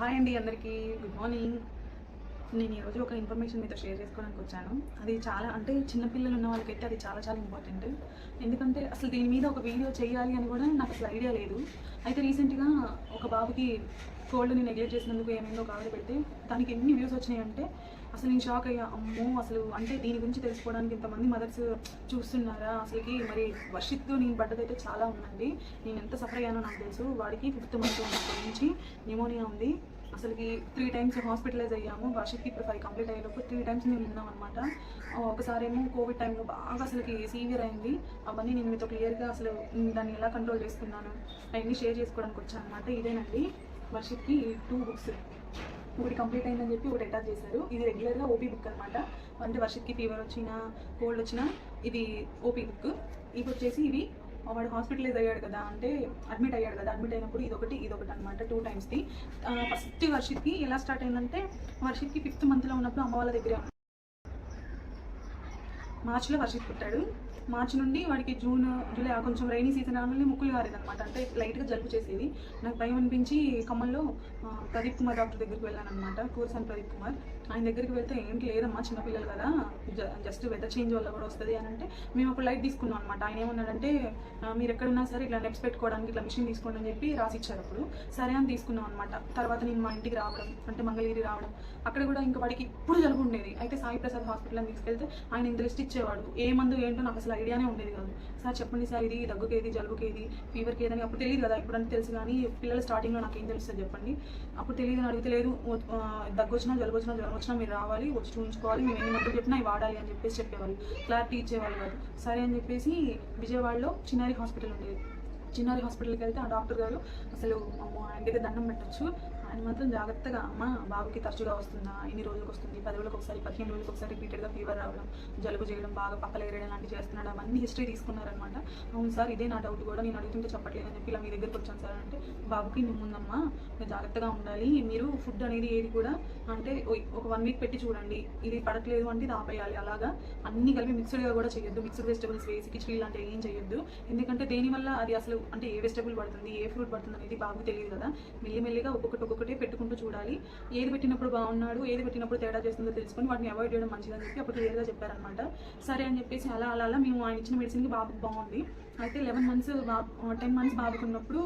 Hi అండి అందరికీ. Good morning నేను ఈరోజు ఒక ఇన్ఫర్మేషన్ మీతో షేర్ చేసుకోవడానికి వచ్చాను. అది చాలా అంటే చిన్నపిల్లలు ఉన్న వాళ్ళకైతే అది చాలా చాలా ఇంపార్టెంట్ ఎందుకంటే అసలు దీని మీద ఒక వీడియో చేయాలి అని కూడా నాకు అసలు ఐడియా లేదు. అయితే రీసెంట్గా ఒక బాబుకి కోల్డ్ని నెగ్లెక్ట్ చేసినందుకు ఏమైందో కావాలి పెడితే దానికి ఎన్ని వ్యూస్ వచ్చినాయంటే అసలు నేను షాక్ అయ్యా. అమ్మో అసలు అంటే దీని గురించి తెలుసుకోవడానికి ఇంతమంది మదర్స్ చూస్తున్నారా? అసలుకి మరి వర్షిత్తు నేను పడ్డదైతే చాలా ఉందండి. నేను ఎంత సఫర్ అయ్యానో నాకు తెలుసు. వాడికి ఫిఫ్త్ మంత్ నుంచి న్యూమోనియా ఉంది. అసలుకి త్రీ టైమ్స్ హాస్పిటలైజ్ అయ్యాము. వర్షిత్కి ఇప్పుడు ఫైవ్ కంప్లీట్ అయ్యేలోపు త్రీ టైమ్స్ మేము ఉన్నాం అనమాట ఒకసారి ఏమో కోవిడ్ టైంలో బాగా అసలుకి సీవియర్ అయింది. అవన్నీ నేను మీతో క్లియర్గా అసలు దాన్ని ఎలా కంట్రోల్ చేసుకున్నాను అవన్నీ షేర్ చేసుకోవడానికి వచ్చాను అనమాట ఇదేనండి వర్షిత్కి టూ బుక్స్ ఒకటి కంప్లీట్ అయిందని చెప్పి ఒకటి అటాచ్ చేశారు. ఇది రెగ్యులర్గా ఓపీ బుక్ అనమాట అంటే వర్షిత్కి ఫీవర్ వచ్చినా కోల్డ్ వచ్చినా ఇది ఓపీ బుక్ ఇవి వచ్చేసి ఇవి వాడు హాస్పిటలైజ్ అయ్యాడు కదా అంటే అడ్మిట్ అయ్యాడు కదా అడ్మిట్ అయినప్పుడు ఇదొకటి ఇదొకటి అనమాట టూ టైమ్స్ది ఫస్ట్ వర్షిత్కి ఎలా స్టార్ట్ అయిందంటే వర్షిత్కి ఫిఫ్త్ మంత్లో ఉన్నప్పుడు అమ్మ వాళ్ళ దగ్గర మార్చిలో వర్షిత్ పుట్టాడు. మార్చి నుండి వాడికి జూన్ జూలై ఆ కొంచెం రైనీ సీజన్ రాగానే ముక్కులు గారేది అనమాట అంటే లైట్గా జలుబు చేసేది నాకు భయం అనిపించి ఖమ్మంలో ప్రదీప్ కుమార్ డాక్టర్ దగ్గరికి వెళ్ళాను అనమాట కోర్స్ ప్రదీప్ కుమార్. ఆయన దగ్గరికి వెళ్తే ఏంటి లేదమ్మా చిన్నపిల్లలు కదా జ- జస్ట్ వెదర్ చేంజ్ వల్ల కూడా వస్తుంది అని అంటే మేము ఒక లైట్ తీసుకున్నాం అనమాట ఆయన ఏమన్నాడంటే మీరు ఎక్కడున్నా సరే ఇట్లా నెప్స్ పెట్టుకోవడానికి ఇట్లా మిషన్ తీసుకోండి అని చెప్పి రాసి ఇచ్చారు అప్పుడు. సరే అని తీసుకున్నాం అనమాట తర్వాత నేను మా ఇంటికి రావడం అంటే మంగళగిరి రావడం. అక్కడ కూడా ఇంకా వాడికి ఇప్పుడు జలుబు ఉండేది. అయితే సాయి ప్రసాద్ హాస్పిటల్ తీసుకెళ్తే ఆయన ఇంత లిస్ట్ ఇచ్చేవాడు. ఏ మందు ఏంటో నాకు అసలు ఐడియానే ఉండేది కాదు. సార్ చెప్పండి సార్ ఇది దగ్గుకేది జలుబుకేది ఫీవర్కి ఏదని అప్పుడు తెలియదు కదా ఇప్పుడు అంటే తెలుసు కానీ పిల్లల స్టార్టింగ్లో నాకు ఏం తెలుస్తుంది చెప్పండి. అప్పుడు తెలియదు అని అడిగితే లేదు దగ్గు వచ్చినా జలుబు వచ్చినా జ్వరం వచ్చినా మీరు రావాలి వచ్చి చూపించుకోవాలి మేము ఎన్ని మందులు చెప్పినా వాడాలి అని చెప్పేసి చెప్పేవాళ్ళు. క్లారిటీ ఇచ్చేవాళ్ళు కాదు. సరే అని చెప్పేసి విజయవాడలో చిన్నారి హాస్పిటల్ ఉండేది. చిన్నారి హాస్పిటల్కి వెళ్తే ఆ డాక్టర్ గారు అసలు అమ్మో ఆయనకైతే దండం పెట్టచ్చు. అని మాత్రం జాగ్రత్తగా అమ్మ బాబుకి తరచుగా వస్తుందా? ఎన్ని రోజులకు వస్తుంది? పది రోజులకు ఒకసారి పదిహేను రోజులకు ఒకసారి రిపీటెడ్గా ఫీవర్ రావడం జలుబు చేయడం బాగా పక్కల ఎగరడం లాంటివి చేస్తున్నాడు? అవన్నీ హిస్టరీ తీసుకున్నారనమాట అవును సార్ ఇదే నా డౌట్ కూడా. నేను అడుగుతుంటే చెప్పట్లేదు అని చెప్పి ఇలా మీ దగ్గరికి వచ్చాను సార్. అంటే బాబుకి నువ్వు ఉందమ్మా జాగ్రత్తగా ఉండాలి. మీరు ఫుడ్ అనేది ఏది కూడా అంటే ఒక వన్ వీక్ పెట్టి చూడండి. ఇది పడట్లేదు అంటే ఇది ఆపేయాలి. అలాగా అన్ని కలిపి మిక్స్డ్గా కూడా చేయొద్దు. మిక్స్డ్ వెజిటబుల్స్ వేసి కిచడీ లాంటివి ఏం చేయొద్దు. ఎందుకంటే దేనివల్ల అది అసలు అంటే ఏ వెజిటబుల్ పడుతుంది ఏ ఫ్రూట్ పడుతుంది అనేది బాబుకి తెలియదు కదా. మెల్లిమెల్లిగా ఒక్కొక్కటి ఒకటే పెట్టుకుంటూ చూడాలి. ఏది పెట్టినప్పుడు బాగున్నాడు ఏది పెట్టినప్పుడు తేడా చేస్తుందో తెలుసుకొని వాటిని అవాయిడ్ చేయడం మంచిదని చెప్పి అప్పుడు క్లియర్గా చెప్పారనమాట సరే అని చెప్పేసి అలా అలా అలా మేము ఆయన ఇచ్చిన మెడిసిన్కి బాబుకి బాగుంది. అయితే లెవెన్ మంత్స్ బాబు టెన్ మంత్స్ బాబుకున్నప్పుడు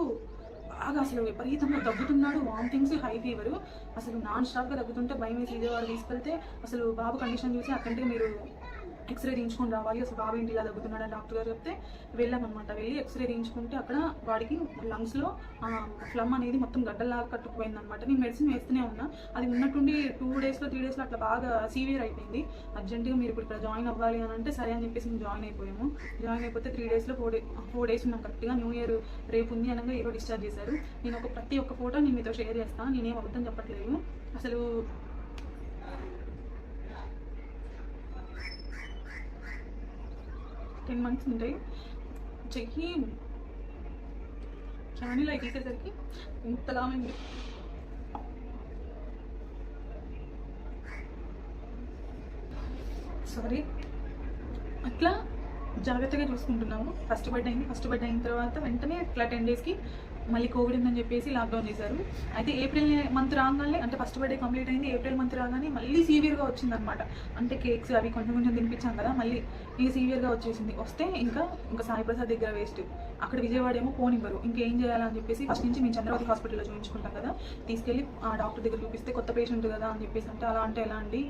బాగా అసలు విపరీతంగా తగ్గుతున్నాడు. వామిటింగ్స్ హై ఫీవర్ అసలు నాన్ స్టాప్గా తగ్గుతుంటే భయం వేసి ఇదే విజయవాడ తీసుకెళ్తే అసలు బాబు కండిషన్ చూసి అక్కడికి మీరు ఎక్స్రే తీయించుకొని రావాలి. అసలు బాబు ఏంటి ఇలా దగ్గుతున్నాడని డాక్టర్ గారు చెప్తే వెళ్ళామన్నమాట. వెళ్ళి ఎక్స్రే తీయించుకుంటే అక్కడ వాడికి లంగ్స్లో ఫ్లమ్ అనేది మొత్తం గడ్డలాగా కట్టుకుపోయింది అనమాట నేను మెడిసిన్ వేస్తూనే ఉన్నా. అది ఉన్నట్టుండి టూ డేస్లో త్రీ డేస్లో అట్లా బాగా సీవియర్ అయిపోయింది. అర్జెంటుగా మీరు ఇప్పుడు ఇక్కడ జాయిన్ అవ్వాలి అని అంటే సరే అని చెప్పేసి మేము జాయిన్ అయిపోయాము. జాయిన్ అయిపోతే త్రీ డేస్లో ఫోర్ డే ఫోర్ డేస్ ఉన్నాం కరెక్ట్గా. న్యూ ఇయర్ రేపు ఉంది అనగా ఏదో డిశ్చార్జ్ చేశారు. నేను ఒక ప్రతి ఒక్క ఫోటో నేను మీతో షేర్ చేస్తాను నేనేం అబద్ధం చెప్పట్లేదు. అసలు టెన్ మంత్స్ ఉంటాయి. చెయ్యి. క్యానీలో తీసేసరికి ఉంది సారీ అట్లా జాగ్రత్తగా చూసుకుంటున్నాము. ఫస్ట్ బెడ్ అయింది. ఫస్ట్ బెడ్ అయిన తర్వాత వెంటనే అట్లా టెన్ డేస్కి మళ్ళీ కోవిడ్ ఉందని చెప్పేసి లాక్డౌన్ చేశారు. అయితే ఏప్రిల్ మంత్ రాగానే అంటే ఫస్ట్ బర్త్డే కంప్లీట్ అయింది. ఏప్రిల్ మంత్ రాగానే మళ్ళీ సీవియర్గా వచ్చిందనమాట అంటే కేక్స్ అవి కొంచెం కొంచెం తినిపించాం కదా మళ్ళీ ఈ సీవియర్గా వచ్చేసింది. వస్తే ఇంకా ఇంకా సాయి ప్రసాద్ దగ్గర వేస్ట్ అక్కడ విజయవాడ ఏమో పోనివ్వరు ఇంకేం చేయాలని చెప్పేసి ఫస్ట్ నుంచి మేము చంద్రవతి హాస్పిటల్లో చూపించుకుంటాం కదా తీసుకెళ్ళి ఆ డాక్టర్ దగ్గర చూపిస్తే కొత్త పేషెంట్ కదా అని చెప్పేసి అంటే అలా అంటే ఎలా అండి?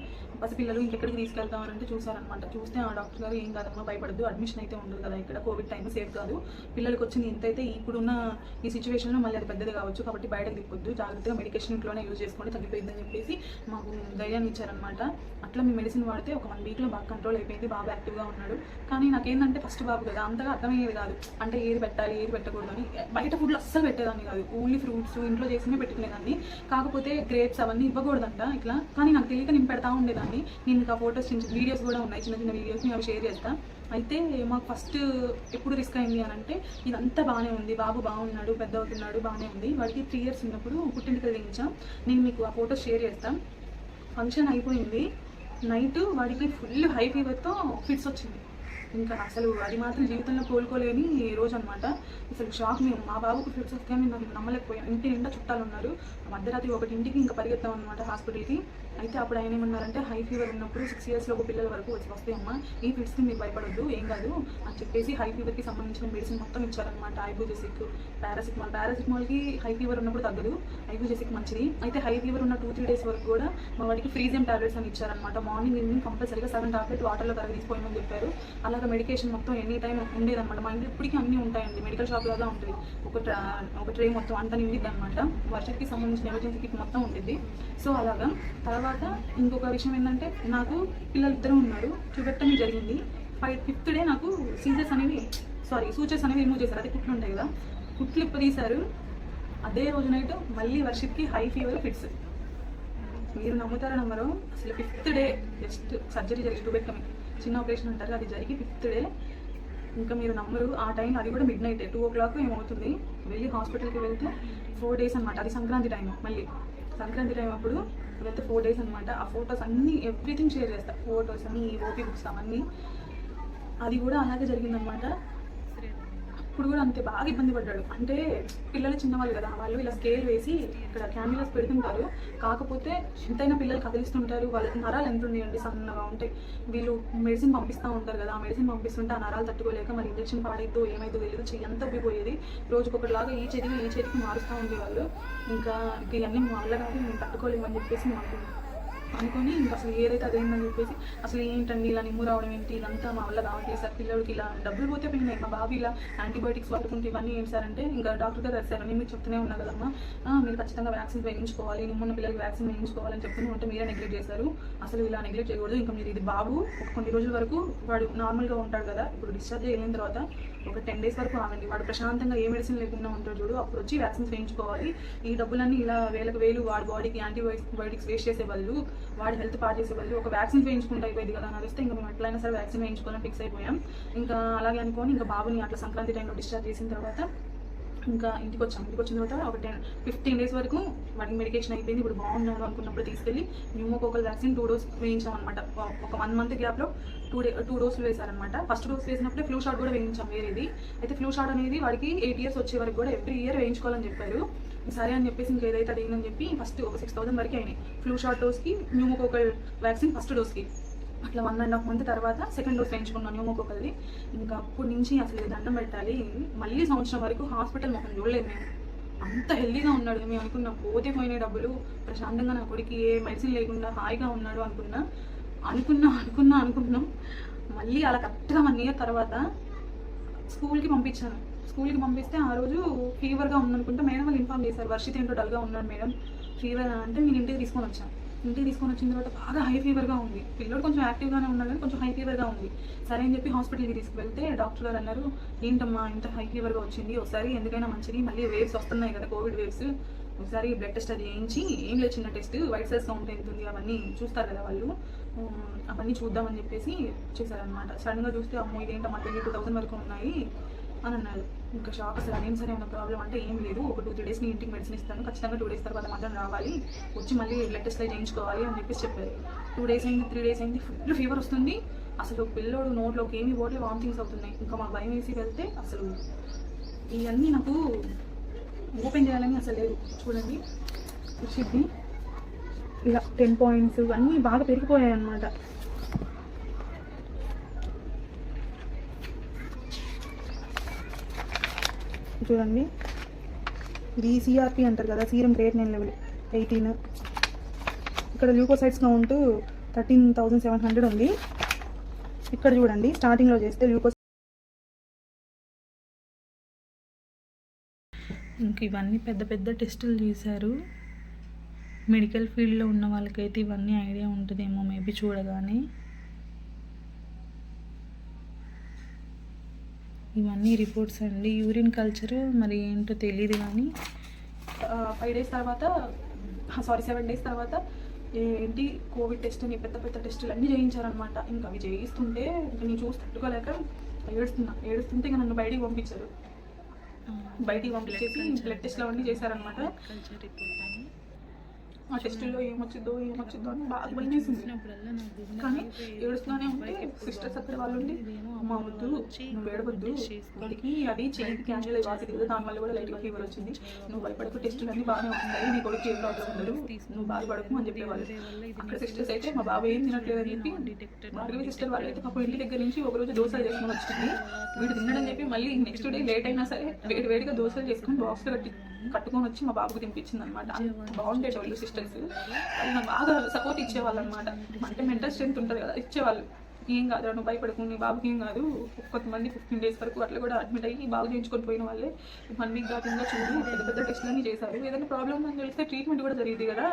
పసిపిల్లలు ఇంకెక్కడికి తీసుకెళ్తామని చూసారనమాట చూస్తే ఆ డాక్టర్ గారు ఏం కాదమ్మా భయపడద్దు. అడ్మిషన్ అయితే ఉండదు కదా ఇక్కడ కోవిడ్ టైం సేఫ్ కాదు. పిల్లలకి వచ్చింది ఎంతైతే ఇప్పుడున్న ఈ సిచ్యువేషన్లో మళ్ళీ అది పెద్దది కావచ్చు కాబట్టి బయటకు తిప్పొద్దు. జాగ్రత్తగా మెడికేషన్ ఇంట్లోనే యూజ్ చేసుకోండి. తగ్గిపోయిందని చెప్పేసి మాకు ధైర్యాన్ని ఇచ్చారనమాట అట్లా మీ మెడిసిన్ వాడితే ఒక వన్ వీక్లో బాగా కంట్రోల్ అయిపోయింది. బాగా యాక్టివ్గా ఉన్నాడు. కానీ నాకేందంటే ఫస్ట్ బాబు కదా అంతగా అర్థమయ్యేది కాదు. అంటే ఏది పెట్టాలి ఏది పెట్టకూడదు అని. బయట ఫుడ్లు అస్సలు పెట్టేదాన్ని కాదు. ఓన్లీ ఫ్రూట్స్ ఇంట్లో చేసినే పెట్టుకునేదాన్ని కాకపోతే గ్రేప్స్ అవన్నీ ఇవ్వకూడదంట ఇట్లా. కానీ నాకు తెలియక నేను పెడతా ఉండేదాన్ని. నేను ఇంకా ఫోటోస్ చిన్న వీడియోస్ కూడా ఉన్నాయి. చిన్న చిన్న వీడియోస్ అవి షేర్ చేస్తాను అయితే మాకు ఫస్ట్ ఎప్పుడు రిస్క్ అయింది అని అంటే ఇదంతా బాగానే ఉంది బాబు బాగున్నాడు పెద్ద అవుతున్నాడు బాగానే ఉంది. వాడికి త్రీ ఇయర్స్ ఉన్నప్పుడు పుట్టింటికి దించాం నేను మీకు ఆ ఫోటో షేర్ చేస్తాను ఫంక్షన్ అయిపోయింది. నైట్ వాడికి ఫుల్ హై ఫీవర్తో ఫిట్స్ వచ్చింది. ఇంకా అసలు అది మాత్రం జీవితంలో కోలుకోలేని రోజు అనమాట అసలు షాక్ మేము. మా బాబుకు ఫిట్స్ వస్తే మేము నాకు ఇంటి నిండా చుట్టాలు ఉన్నారు మధ్యరాత్రి ఒకటి ఇంటికి ఇంకా పరిగెత్తాం అనమాట హాస్పిటల్కి అయితే అప్పుడు ఆయన ఏమన్నారంటే హై ఫీవర్ ఉన్నప్పుడు సిక్స్ ఇయర్స్లో ఒక పిల్లల వరకు వచ్చి వస్తాయమ్మా ఈ ఫిట్స్కి మీరు భయపడొద్దు ఏం కాదు. అని చెప్పేసి హై ఫీవర్కి సంబంధించిన మెడిసిన్ మొత్తం ఇచ్చారనమాట ఐబుజెసిక్ పారాసిటమాల్. పారాసిటమాల్కి హై ఫీవర్ ఉన్నప్పుడు తగ్గదు ఐబుజెసిక్ మంచిది. అయితే హై ఫీవర్ ఉన్న టూ త్రీ డేస్ వరకు కూడా మా వాడికి ఫ్రీజియం టాబ్లెట్స్ అని ఇచ్చారనమాట మార్నింగ్ ఈవినింగ్ కంపల్సరీగా సెవెన్ టాబ్లెట్ వాటర్లో కరిగి తీసుకోమని చెప్పారు. అలాగే మెడికేషన్ మొత్తం ఎనీ టైం ఉండేదన్నమాట. మా ఇంట్లో ఇప్పటికీ అన్నీ ఉంటాయండి. మెడికల్ షాప్ లాగా ఉంటుంది. ఒక ట్రా ఒక ట్రే మొత్తం అంతా నిండిద్ది అనమాట వర్షకి సంబంధించిన ఎమర్జెన్సీ కిట్ మొత్తం ఉంటుంది సో అలాగా తర్వాత తర్వాత ఇంకొక విషయం ఏంటంటే నాకు పిల్లలు ఇద్దరు ఉన్నారు. చూపెట్టడం జరిగింది. ఫైవ్ ఫిఫ్త్ డే నాకు సీజర్స్ అనేవి సారీ సూచర్స్ అనేవి రిమూవ్ చేశారు. అదే కుట్లు ఉంటాయి కదా. కుట్లు ఇప్ప తీశారు అదే రోజు నైట్ మళ్ళీ వర్షిప్కి హై ఫీవర్ ఫిట్స్ మీరు నమ్ముతారో నమ్మరు? అసలు ఫిఫ్త్ డే జస్ట్ సర్జరీ జరిగి చూపెట్టడం. చిన్న ఆపరేషన్ అంటారు అది జరిగి ఫిఫ్త్ డే ఇంకా మీరు నమ్మరు ఆ టైం అది కూడా midnight two o'clock ఏమవుతుంది. వెళ్ళి హాస్పిటల్కి వెళ్తే ఫోర్ డేస్ అనమాట అది సంక్రాంతి టైం మళ్ళీ. సంక్రాంతి టైం అప్పుడు వెళ్తే ఫోర్ డేస్ అనమాట ఆ ఫొటోస్ అన్నీ ఎవ్రీథింగ్ షేర్ చేస్తా. ఫొటోస్ అన్నీ ఓపీ బుక్స్ అవన్నీ. అది కూడా అలాగే జరిగిందనమాట అప్పుడు కూడా అంతే బాగా ఇబ్బంది పడ్డాడు. అంటే పిల్లలు చిన్నవాళ్ళు కదా వాళ్ళు ఇలా స్కేల్ వేసి ఇక్కడ క్యామిలాస్ పెడుతుంటారు. కాకపోతే ఎంతైనా పిల్లలు కదిలిస్తుంటారు. వాళ్ళ నరాలు ఎంత ఉన్నాయండి? సన్నగా ఉంటాయి. వీళ్ళు మెడిసిన్ పంపిస్తూ ఉంటారు కదా ఆ మెడిసిన్ పంపిస్తుంటే ఆ నరాలు తట్టుకోలేక మరి ఇంజక్షన్ పాడైద్దో ఏమైందో తెలియదు చెయ్యి అంతా ఉబ్బిపోయేది రోజుకొకటిలాగా ఈ చేతికి ఈ చేతికి మారుస్తూ ఉండేవాళ్ళు. ఇంకా ఇవన్నీ మా వల్ల కాదు మేము తట్టుకోలేమని చెప్పేసి మాకు అనుకుని ఇంకా అసలు ఏదైతే అదేందని చెప్పేసి అసలు ఏంటండి ఇలా నిమ్ము రావడం ఏంటి? ఇదంతా మా వల్ల కావట్లేదు సార్. పిల్లలకి ఇలా డబ్బులు పోతే పోయినాయి. మా బాబు ఇలా యాంటీబయోటిక్స్ వాడుకుంటే ఇవన్నీ ఏం సార్ అంటే ఇంకా డాక్టర్ గారు సార్ నేను మీకు చెప్తూనే ఉన్నా కదమ్మా. మీరు ఖచ్చితంగా వ్యాక్సిన్ వేయించుకోవాలి. నిమ్మున్న పిల్లలకి వ్యాక్సిన్ వేయించుకోవాలని చెప్తూనే ఉంటే మీరే నెగ్లెక్ట్ చేశారు. అసలు ఇలా నెగ్లెక్ట్ చేయకూడదు. ఇంకా మీరు ఇది బాబు కొన్ని రోజుల వరకు వాడు నార్మల్గా ఉంటాడు కదా. ఇప్పుడు డిశ్చార్జ్ అయిన తర్వాత ఒక టెన్ డేస్ వరకు ఆగండి. వాడు ప్రశాంతంగా ఏ మెడిసిన్ లేకుండా ఉంటాడు చూడు. అప్పుడు వచ్చి వ్యాక్సిన్స్ వేయించుకోవాలి. ఈ డబ్బులన్నీ ఇలా వేలకు వేలు వాడి బాడీకి యాంటీబయోటిక్స్ వేస్ట్ చేసే బదులు వాడి హెల్త్ పాడు చేసే బదులు ఒక వ్యాక్సిన్ వేయించుకుంటే అయిపోయింది కదా అని వస్తే ఇంకా మేము ఎట్లయినా సరే వ్యాక్సిన్ వేయించుకోవాలని ఫిక్స్ అయిపోయాం. ఇంకా అలాగే అనుకోని ఇంకా బాబుని అట్లా సంక్రాంతి టైంలో డిశ్చార్జ్ చేసిన తర్వాత ఇంకా ఇంటికి వచ్చాం. ఇంటికి వచ్చిన తర్వాత ఒక టెన్ ఫిఫ్టీన్ డేస్ వరకు వాడికి మెడికేషన్ అయిపోయింది. ఇప్పుడు బాగున్నాడు అనుకున్నప్పుడు తీసుకెళ్ళి న్యూమోకోకల్ వ్యాక్సిన్ టూ డోస్ వేయించాం అనమాట ఒక వన్ మంత్ గ్యాప్లో టూ డే టూ డోసులు వేశారనమాట ఫస్ట్ డోస్ వేసినప్పుడే ఫ్లూ షాట్ కూడా వేయించాం వేరేది. అయితే ఫ్లూ షాట్ అనేది వాడికి ఎయిట్ ఇయర్స్ వచ్చే వరకు కూడా ఎవ్రీ ఇయర్ వేయించుకోవాలని చెప్పారు. సరే అని చెప్పేసి ఇంకా ఏదైతే అడిగిందని చెప్పి ఫస్ట్ ఒక సిక్స్ థౌసండ్ వరకు అయినాయి. ఫ్లూ షాట్ డోస్కి న్యూమోకోకల్ వ్యాక్సిన్ ఫస్ట్ డోస్కి అట్లా వన్ అండ్ హాఫ్ మంత్ తర్వాత సెకండ్ డోస్ వేయించుకున్నాను న్యూమోకోకల్ది ఇంకా అప్పటి నుంచి అసలు దండం పెట్టాలి. మళ్ళీ సంవత్సరం వరకు హాస్పిటల్ మొహం చూడలేదు మేము అంత హెల్దీగా ఉన్నాడు. మేము అనుకున్నాం పోతే పోయిన డబ్బులు ప్రశాంతంగా నా కొడుకు ఏ మెడిసిన్ లేకుండా హాయిగా ఉన్నాడు అనుకున్నా అనుకున్నా అనుకున్నా అనుకున్నాం మళ్ళీ అలా కరెక్ట్గా వన్ ఇయర్ తర్వాత స్కూల్కి పంపించాను. స్కూల్కి పంపిస్తే ఆ రోజు ఫీవర్గా ఉందనుకుంటే మేడం వాళ్ళు ఇన్ఫామ్ చేశారు. వర్షిత్ ఏంటో డల్గా ఉన్నాడు మేడం. ఫీవర్ అంటే నేను ఇంటికి తీసుకొని వచ్చాను. ఇంటికి తీసుకొని వచ్చిన తర్వాత బాగా హై ఫీవర్గా ఉంది. పిల్లడు కొంచెం యాక్టివ్గానే ఉన్నాడు కానీ కొంచెం హై ఫీవర్గా ఉంది. సరే అని చెప్పి హాస్పిటల్కి తీసుకువెళ్తే డాక్టర్ గారు అన్నారు ఏంటమ్మా ఇంత హై ఫీవర్గా వచ్చింది. ఒకసారి ఎందుకైనా మంచిది. మళ్ళీ వేవ్స్ వస్తున్నాయి కదా కోవిడ్ వేవ్స్ ఒకసారి బ్లడ్ టెస్ట్ అది వేయించి ఏం లేదు చిన్న టెస్ట్ వైట్ సెల్స్ కౌంట్ అవుతుంది. అవన్నీ చూస్తారు కదా వాళ్ళు. అవన్నీ చూద్దామని చెప్పేసి చేశారనమాట సడన్గా చూస్తే అమ్మో ఇదేంటమ్మా ట్వంటీ టూ థౌసండ్ వరకు ఉన్నాయి అని అన్నారు. ఇంకా షాక్ అసలు అదేం సరే ఉన్న ప్రాబ్లం అంటే ఏం లేదు. ఒక టూ త్రీ డేస్ నీ ఇంటికి మెడిసిన్ ఇస్తాను. ఖచ్చితంగా టూ డేస్ తర్వాత మాత్రం రావాలి. వచ్చి మళ్ళీ బ్లడ్ టెస్ట్ చేయించుకోవాలి అని చెప్పేసి చెప్పారు. టూ డేస్ అయింది త్రీ డేస్ అయింది ఫుల్ ఫీవర్ వస్తుంది. అసలు పిల్లోడు నోట్లోకి ఏమి పోతే వామిటింగ్స్ అవుతున్నాయి. ఇంకా మాకు భయం వేసి వెళ్తే అసలు ఇవన్నీ నాకు ఓపెన్ చేయాలని అసలు లేదు. చూడండి. వచ్చింది ఇలా టెన్ పాయింట్స్ అన్నీ బాగా పెరిగిపోయాయి అనమాట చూడండి. ఇది సిఆర్పి అంటారు కదా సీరం క్రియేటినిన్ లెవెల్ ఎయిటీన్ ఇక్కడ leukocytes count thirteen thousand seven hundred ఉంది. ఇక్కడ చూడండి స్టార్టింగ్లో చేస్తే ల్యూకోస్ ఇంక ఇవన్నీ పెద్ద పెద్ద టెస్టులు చేశారు. మెడికల్ ఫీల్డ్లో ఉన్న వాళ్ళకైతే ఇవన్నీ ఐడియా ఉంటుందేమో మేబీ చూడగానే. ఇవన్నీ రిపోర్ట్స్ అండి. యూరిన్ కల్చర్ మరి ఏంటో తెలియదు కానీ ఫైవ్ డేస్ తర్వాత సారీ సెవెన్ డేస్ తర్వాత ఏంటి కోవిడ్ టెస్ట్ అని పెద్ద పెద్ద టెస్టులు అన్నీ చేయించారనమాట ఇంకా అవి చేయిస్తుంటే ఇంకా నేను చూసి తట్టుకోలేక ఏడుస్తున్నా. ఏడుస్తుంటే ఇంకా నన్ను బయటికి పంపించారు. బయటికి పంపించేసి బ్లడ్ టెస్ట్లు అవన్నీ చేశారనమాట కల్చర్ రిపోర్ట్ అని. ఆ టెస్టుల్లో ఏమొచ్చిందో ఏమొచ్చిందో అని బాగా భయం కానీ ఏడుస్తూనే ఉంటే సిస్టర్స్ అక్కడ వాళ్ళు ఉండి అమ్మ వద్దు నువ్వు ఏడవద్దు. వాడికి అది చేతికి క్యాన్సిల్ అయ్యి కదా దానివల్ల కూడా లైట్గా ఫీవర్ వచ్చింది. నువ్వు భయపడకు టెస్టులు అన్ని బాగానే ఉంటాయి నీ కొడుకు ఏం ప్రాబ్లం ఉండదు నువ్వు బాధపడకు అని చెప్పేవాళ్ళు. అక్కడ సిస్టర్స్ అయితే మా బాబు ఏం తినట్లేదు అని చెప్పి భార్గవి సిస్టర్ వాళ్ళు అయితే పాపం ఇంటి దగ్గర నుంచి ఒక రోజు దోశలు చేసుకొని వచ్చింది. వీడు తిన్నాడని చెప్పి మళ్ళీ నెక్స్ట్ డే లేట్ అయినా సరే వేడి వేడిగా దోశలు చేసుకొని బాక్స్లో కట్టి కట్టుకొని వచ్చి మా బాబుకి తినిపించింది అనమాట బాగుండేటోళ్ళు సిస్టర్స్. వాళ్ళు నాకు బాగా సపోర్ట్ ఇచ్చేవాళ్ళు అనమాట అంటే మెంటల్ స్ట్రెంత్ ఉంటుంది కదా ఇచ్చేవాళ్ళు. ఏం కాదు నువ్వు భయపడకు నీ బాబుకి ఏం కాదు. కొంతమంది ఫిఫ్టీన్ డేస్ వరకు అట్లా కూడా అడ్మిట్ అయ్యి బాగా చేయించుకొని పోయిన వాళ్ళే. వన్ వీక్ దాటిందా చూడు పెద్ద పెద్ద టెస్ట్లు అన్ని చేశారు. ఏదైనా ప్రాబ్లం ఉందని తెలిస్తే ట్రీట్మెంట్ కూడా జరిగింది కదా.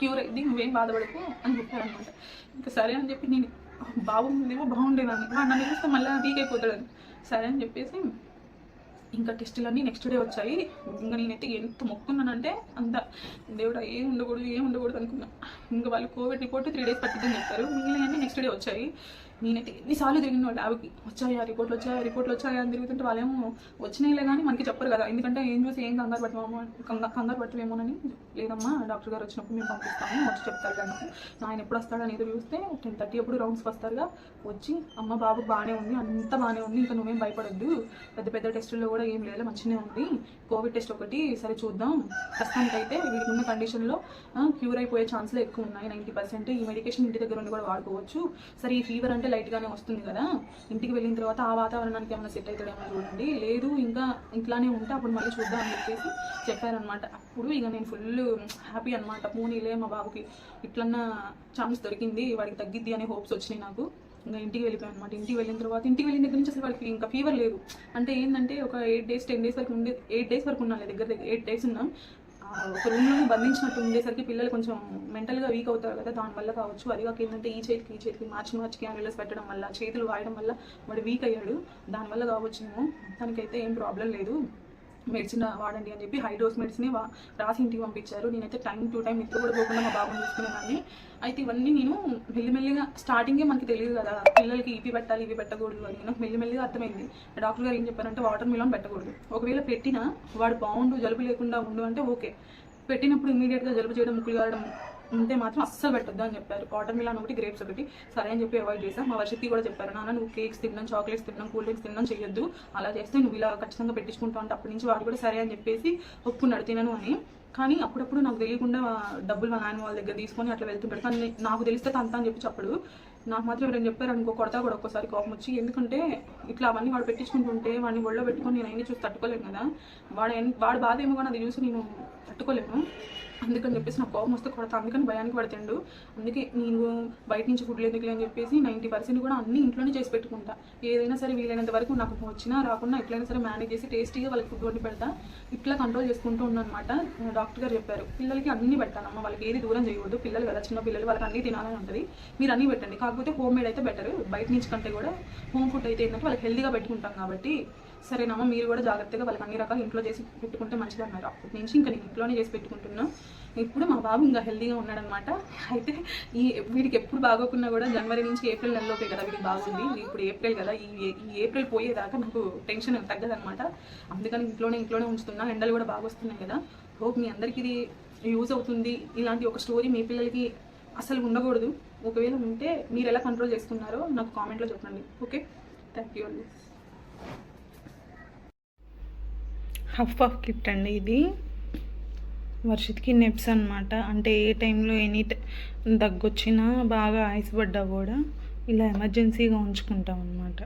క్యూర్ అయింది నువ్వేం బాధపడకు అని చెప్పారనమాట ఇంకా సరే అని చెప్పి నేను బాబు ముందేమో బాగుండేదాన్ని. నన్ను చూస్తే మళ్ళీ వీక్ అయిపోతాడని. సరే అని చెప్పేసి ఇంకా టెస్టులన్నీ నెక్స్ట్ డే వచ్చాయి. ఇంకా నేనైతే ఎంత మొక్కున్నానంటే అంత దేవుడా ఏం ఉండకూడదు ఏం ఉండకూడదు అనుకున్నా. ఇంకా వాళ్ళు కోవిడ్ రిపోర్ట్ త్రీ డేస్ పట్టిందని చెప్పారు. మిగిలిన నెక్స్ట్ డే వచ్చాయి. నేనైతే ఎన్నిసార్లు తిరిగిన ల్యాబ్కి వచ్చాయా రిపోర్ట్లు వచ్చాయా రిపోర్ట్లు వచ్చాయా అని తిరుగుతుంటే వాళ్ళేమో వచ్చినాయిలే కానీ మనకి చెప్పరు కదా. ఎందుకంటే ఏం చూసి ఏం కంగారు పట్టమో కంగా కంగారు పట్టలేమోనని లేదమ్మా డాక్టర్ గారు వచ్చినప్పుడు మేము పంపిస్తాము వచ్చి చెప్తారు కానీ ఆయన ఎప్పుడు వస్తాడని ఎదురు చూస్తే టెన్ థర్టీ అప్పుడు రౌండ్స్ వస్తారుగా. వచ్చి అమ్మ బాబు బాగానే ఉంది అంత బాగానే ఉంది ఇంకా నువ్వేం భయపడద్దు. పెద్ద పెద్ద టెస్టుల్లో కూడా ఏం లేదు మంచిగానే ఉంది. కోవిడ్ టెస్ట్ ఒకటి సరే చూద్దాం. ప్రస్తుతానికైతే వీడికి ఉన్న కండిషన్లో క్యూర్ అయిపోయే ఛాన్స్లు ఎక్కువ ఉన్నాయి. నైంటీ పర్సెంట్ ఈ మెడికేషన్ ఇంటి దగ్గర ఉండి కూడా వాడుకోవచ్చు. సరే ఈ ఫీవర్ అంటే లైట్గానే వస్తుంది కదా. ఇంటికి వెళ్ళిన తర్వాత ఆ వాతావరణానికి ఏమైనా సెట్ అవుతాడేమో చూడండి. లేదు ఇంకా ఇట్లానే ఉంటే అప్పుడు మళ్ళీ చూద్దాం అని చెప్పేసి చెప్పారనమాట అప్పుడు ఇక నేను ఫుల్ హ్యాపీ అనమాట పోనీలే మా బాబుకి ఇట్లన్నా ఛాన్స్ దొరికింది వాడికి తగ్గిద్ది అనే హోప్స్ వచ్చినాయి నాకు. ఇంకా ఇంటికి వెళ్ళిపోయాను అనమాట ఇంటికి వెళ్ళిన తర్వాత ఇంటికి వెళ్ళిన దగ్గర నుంచి అసలు వాడికి ఇంకా ఫీవర్ లేదు. అంటే ఏంటంటే ఒక ఎయిట్ డేస్ టెన్ డేస్ వరకు ఉండే ఎయిట్ డేస్ వరకు ఉన్నాను దగ్గర దగ్గర ఎయిట్ డేస్ ఉన్నాం. ఒక రూమ్లోనే బంధించినట్టు ఉండేసరికి పిల్లలు కొంచెం మెంటల్గా వీక్ అవుతారు కదా దానివల్ల కావచ్చు. అది కాక ఏంటంటే ఈ చేతికి ఈ చేతికి మార్చి మార్చి క్యాన్యులస్ పెట్టడం వల్ల చేతులు వాయడం వల్ల వాడు వీక్ అయ్యాడు. దానివల్ల కావచ్చేమో తనకైతే ఏం ప్రాబ్లం లేదు. మెడిసిన్ వాడండి అని చెప్పి హై డోస్ మెడిసిన్ రాసి ఇంటికి పంపించారు. నేనైతే టైం టు టైం నిద్ర కూడా పోకుండా మా బాబుని చూసుకునేదాన్ని. అయితే ఇవన్నీ నేను మెల్లిమెల్లిగా స్టార్టింగే మనకి తెలియదు కదా. పిల్లలకి ఇవి పెట్టాలి ఇవి పెట్టకూడదు అని. నాకు మెల్లిమెల్లిగా అర్థమైంది. డాక్టర్ గారు ఏం చెప్పారంటే వాటర్ మిలన్ పెట్టకూడదు. ఒకవేళ పెట్టినా వాడు బాగుండు జలుబు లేకుండా ఉండు అంటే ఓకే. పెట్టినప్పుడు ఇమీడియట్గా జలుబు చేయడం ముక్కులు కారడం ఉంటే మాత్రం అస్సలు పెట్టద్దు అని చెప్పారు. కాటన్ మిలాన్ ఒకటి గ్రేప్స్ ఒకటి. సరే అని చెప్పి అవాయిడ్ చేసాం మా వర్షిత్తి కూడా చెప్పారు నాన్న నువ్వు కేక్స్ తిన్నాం చాక్లెట్స్ తిన్నాం కూల్ డ్రింక్స్ తిన్నాం చేయొద్దు అలా చేస్తే నువ్వు ఇలా ఖచ్చితంగా పెట్టించుకుంటావు అంటే అప్పటి నుంచి వాడు కూడా సరే అని చెప్పేసి ఒప్పుకున్నాడు తినను అని. కానీ అప్పుడప్పుడు నాకు తెలియకుండా డబ్బులు మా నాన్న వాళ్ళ దగ్గర తీసుకొని అట్లా వెళ్తుంటాడు. కానీ నాకు తెలిస్తే తంత అని చెప్పి చెప్పడు. నాకు మాత్రం ఎవరైనా చెప్పారు అనుకో కొడతా కూడా ఒక్కోసారి కోపం వచ్చి. ఎందుకంటే ఇట్లా అవన్నీ వాడు పెట్టించుకుంటుంటే వాడిని ఒళ్ళో పెట్టుకొని నేను అయినా చూసి తట్టుకోలేను కదా. వాడు వాడు బాధ ఏమో కానీ అది చూసి నేను తట్టుకోలేను అందుకని చెప్పేసి నాకు కోపం వస్తే కొడతా. అందుకని భయానికి పడతాడు. అందుకే నేను బయట నుంచి ఫుడ్ ఎందుకులే అని చెప్పేసి నైంటీ పర్సెంట్ కూడా అన్ని ఇంట్లోనే చేసి పెట్టుకుంటా. ఏదైనా సరే వీలైనంత వరకు నాకు వచ్చినా రాకుండా ఎట్లయినా సరే మేనేజ్ చేసి టేస్టీగా వాళ్ళకి ఫుడ్ వండి పెడతా. ఇట్లా కంట్రోల్ చేసుకుంటూ ఉన్నానమాట డాక్టర్ గారు చెప్పారు. పిల్లలకి అన్ని పెట్టాలమ్మా. వాళ్ళకి ఏది దూరం చేయకూడదు పిల్లలు కదా చిన్న పిల్లలు వాళ్ళకి అన్ని తినాలని ఉంటుంది. మీరు అన్ని పెట్టండి. కాకపోతే హోమ్ మేడ్ అయితే బెటర్ బయట నుంచి కంటే కూడా హోమ్ ఫుడ్ అయితే ఏంటంటే వాళ్ళకి హెల్దీగా పెట్టుకుంటాం కాబట్టి సరేనామా మీరు కూడా జాగ్రత్తగా వాళ్ళకి అన్ని రకాలు ఇంట్లో చేసి పెట్టుకుంటే మంచిది అన్నారు. అప్పటి నుంచి ఇంకా నేను ఇంట్లోనే చేసి పెట్టుకుంటున్నా. ఇప్పుడు మా బాబు ఇంకా హెల్దీగా ఉన్నాడనమాట. అయితే ఈ వీడికి ఎప్పుడు బాగోకున్నా కూడా జనవరి నుంచి ఏప్రిల్ నెలలోపే కదా వీడికి బాగుంది. ఇప్పుడు ఏప్రిల్ కదా ఈ ఈ ఏప్రిల్ పోయేదాకా నాకు టెన్షన్ తగ్గదనమాట. అందుకని ఇంట్లోనే ఇంట్లోనే ఉంచుతున్నా. ఎండలు కూడా బాగా వస్తున్నాయి కదా. హోప్ మీ అందరికీ ఇది యూజ్ అవుతుంది. ఇలాంటి ఒక స్టోరీ మీ పిల్లలకి అసలు ఉండకూడదు. ఒకవేళ ఉంటే మీరు ఎలా కంట్రోల్ చేస్తున్నారో నాకు కామెంట్లో చెప్పండి. ఓకే థ్యాంక్ యూ అండి హఫ్ హాఫ్ కిట్ అండి ఇది. వర్షిత్కి నెప్స్ అనమాట అంటే ఏ టైంలో ఎనీ దగ్గొచ్చినా బాగా ఐస్ పడ్డా కూడా. ఇలా ఎమర్జెన్సీగా ఉంచుకుంటాం అనమాట